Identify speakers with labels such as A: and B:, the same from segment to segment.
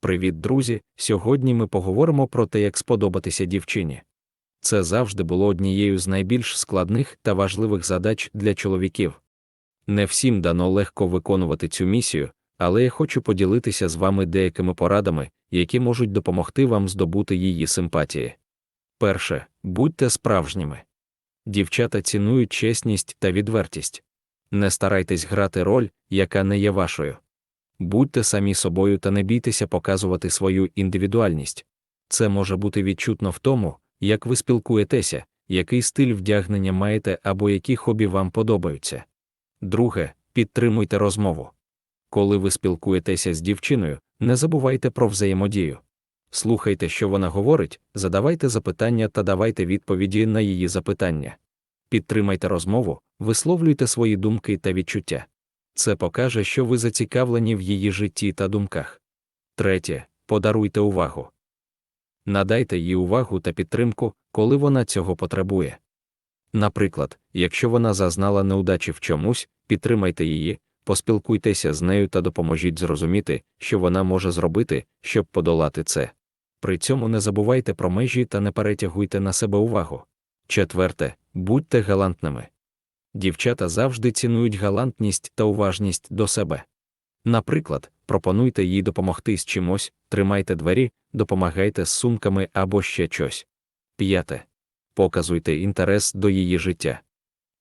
A: Привіт, друзі! Сьогодні ми поговоримо про те, як сподобатися дівчині. Це завжди було однією з найбільш складних та важливих задач для чоловіків. Не всім дано легко виконувати цю місію, але я хочу поділитися з вами деякими порадами, які можуть допомогти вам здобути її симпатії. Перше, будьте справжніми. Дівчата цінують чесність та відвертість. Не старайтесь грати роль, яка не є вашою. Будьте самі собою та не бійтеся показувати свою індивідуальність. Це може бути відчутно в тому, як ви спілкуєтеся, який стиль вдягнення маєте або які хобі вам подобаються. Друге, підтримуйте розмову. Коли ви спілкуєтеся з дівчиною, не забувайте про взаємодію. Слухайте, що вона говорить, задавайте запитання та давайте відповіді на її запитання. Підтримайте розмову, висловлюйте свої думки та відчуття. Це покаже, що ви зацікавлені в її житті та думках. Третє. Подаруйте увагу. Надайте їй увагу та підтримку, коли вона цього потребує. Наприклад, якщо вона зазнала неудачі в чомусь, підтримайте її, поспілкуйтеся з нею та допоможіть зрозуміти, що вона може зробити, щоб подолати це. При цьому не забувайте про межі та не перетягуйте на себе увагу. Четверте, будьте галантними. Дівчата завжди цінують галантність та уважність до себе. Наприклад, пропонуйте їй допомогти з чимось, тримайте двері, допомагайте з сумками або ще щось. П'яте. Показуйте інтерес до її життя.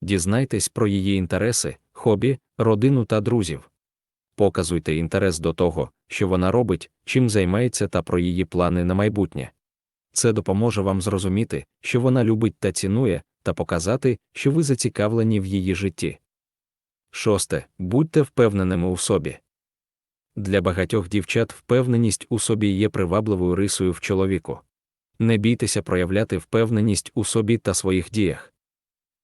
A: Дізнайтесь про її інтереси, хобі, родину та друзів. Показуйте інтерес до того, що вона робить, чим займається та про її плани на майбутнє. Це допоможе вам зрозуміти, що вона любить та цінує, та показати, що ви зацікавлені в її житті. Шосте. Будьте впевненими у собі. Для багатьох дівчат впевненість у собі є привабливою рисою в чоловіку. Не бійтеся проявляти впевненість у собі та своїх діях.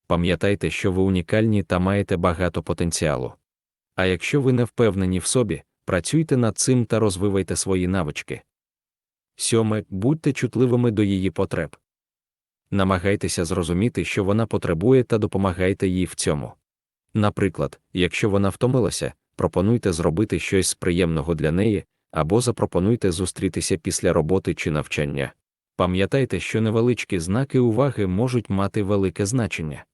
A: Пам'ятайте, що ви унікальні та маєте багато потенціалу. А якщо ви не впевнені в собі, працюйте над цим та розвивайте свої навички. Сьоме. Будьте чутливими до її потреб. Намагайтеся зрозуміти, що вона потребує, та допомагайте їй в цьому. Наприклад, якщо вона втомилася, пропонуйте зробити щось приємного для неї, або запропонуйте зустрітися після роботи чи навчання. Пам'ятайте, що невеличкі знаки уваги можуть мати велике значення.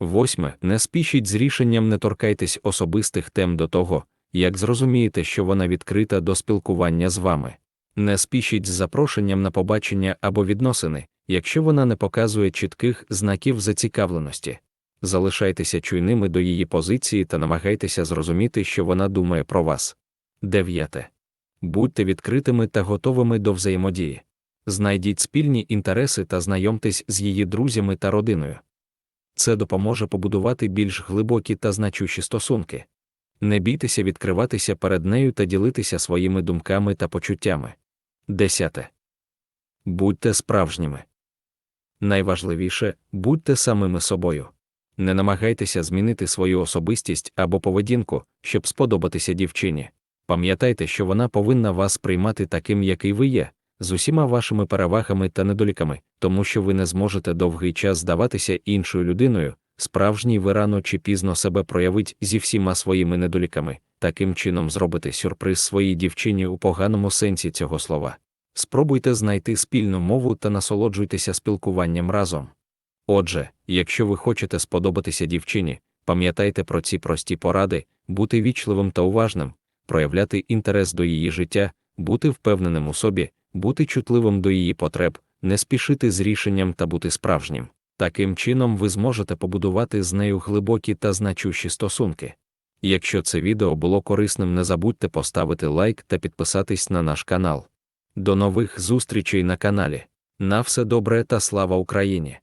A: Восьме. Не спішіть з рішенням, не торкайтесь особистих тем до того, як зрозумієте, що вона відкрита до спілкування з вами. Не спішіть з запрошенням на побачення або відносини, якщо вона не показує чітких знаків зацікавленості. Залишайтеся чуйними до її позиції та намагайтеся зрозуміти, що вона думає про вас. Дев'яте. Будьте відкритими та готовими до взаємодії. Знайдіть спільні інтереси та знайомтесь з її друзями та родиною. Це допоможе побудувати більш глибокі та значущі стосунки. Не бійтеся відкриватися перед нею та ділитися своїми думками та почуттями. Десяте. Будьте справжніми. Найважливіше будьте самими собою. Не намагайтеся змінити свою особистість або поведінку, щоб сподобатися дівчині. Пам'ятайте, що вона повинна вас приймати таким, який ви є, з усіма вашими перевагами та недоліками, тому що ви не зможете довгий час здаватися іншою людиною, справжній ви рано чи пізно себе проявить зі всіма своїми недоліками, таким чином зробите сюрприз своїй дівчині у поганому сенсі цього слова. Спробуйте знайти спільну мову та насолоджуйтеся спілкуванням разом. Отже, якщо ви хочете сподобатися дівчині, пам'ятайте про ці прості поради, бути вічливим та уважним, проявляти інтерес до її життя, бути впевненим у собі, бути чутливим до її потреб, не спішити з рішенням та бути справжнім. Таким чином ви зможете побудувати з нею глибокі та значущі стосунки. Якщо це відео було корисним, не забудьте поставити лайк та підписатись на наш канал. До нових зустрічей на каналі. На все добре та слава Україні!